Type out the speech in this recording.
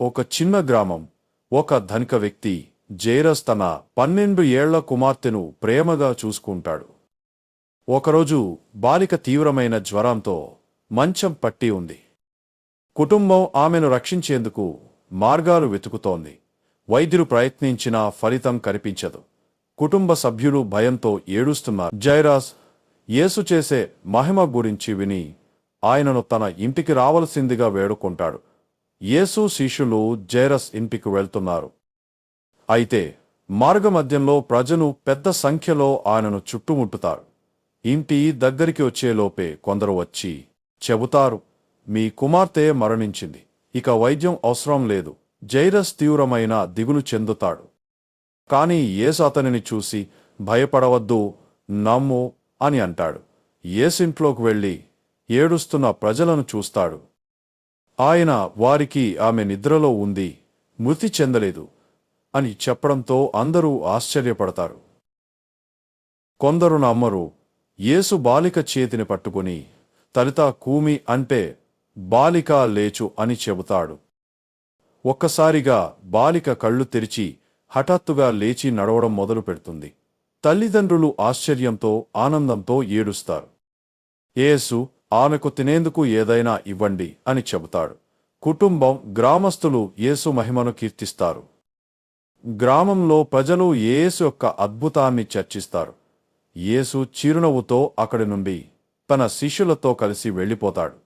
ఒక చిన్న గ్రామం. ఒక ధనిక వ్యక్తి జైరస్ తన పన్నెండు ఏళ్ళ కుమార్తెను ప్రేమగా చూసుకుంటాడు. ఒకరోజు బాలిక తీవ్రమైన జ్వరంతో మంచం పట్టి ఉంది. కుటుంబం ఆమెను రక్షించేందుకు మార్గాలు వెతుకుతోంది. వైద్యులు ప్రయత్నించినా ఫలితం కనిపించదు. కుటుంబ సభ్యులు భయంతో ఏడుస్తున్నారు. జైరాస్ యేసు చేసే మహిమ గురించి విని ఆయనను తన ఇంటికి రావలసిందిగా వేడుకుంటాడు. యేసు శిష్యులు జైరస్ ఇంటికి వెళ్తున్నారు. అయితే మార్గమధ్యంలో ప్రజలు పెద్ద సంఖ్యలో ఆయనను చుట్టుముట్టుతారు. ఇంటి దగ్గరికి వచ్చేలోపే కొందరు వచ్చి చెబుతారు మీ కుమార్తె మరణించింది. ఇక వైద్యం అవసరం లేదు. జైరస్ తీవ్రమైన దిగులు చెందుతాడు. కాని యేసు అతనిని చూసి భయపడవద్దు నమ్ము అని అంటాడు. యేసింట్లోకి వెళ్ళి ఏడుస్తున్న ప్రజలను చూస్తాడు. ఆయన వారికి ఆమె నిద్రలో ఉంది మృతి చెందలేదు అని చెప్పడంతో అందరూ ఆశ్చర్యపడతారు. కొందరు నమ్మరు యేసు బాలిక చేతిని పట్టుకుని తలిత కూమి అంటే బాలిక లేచు అని చెబుతాడు. ఒక్కసారిగా బాలిక కళ్ళు తెరిచి హఠాత్తుగా లేచి నడవడం మొదలు పెడుతుంది. తల్లిదండ్రులు ఆశ్చర్యంతో ఆనందంతో ఏడుస్తారు. యేసు ఆమెకు తినేందుకు ఏదైనా ఇవ్వండి అని చెబుతాడు. కుటుంబం గ్రామస్తులు యేసు మహిమను కీర్తిస్తారు. గ్రామంలో ప్రజలు యేసు యొక్క అద్భుతాన్ని చర్చిస్తారు. యేసు చిరునవ్వుతో అక్కడి నుండి తన శిష్యులతో కలిసి వెళ్ళిపోతాడు.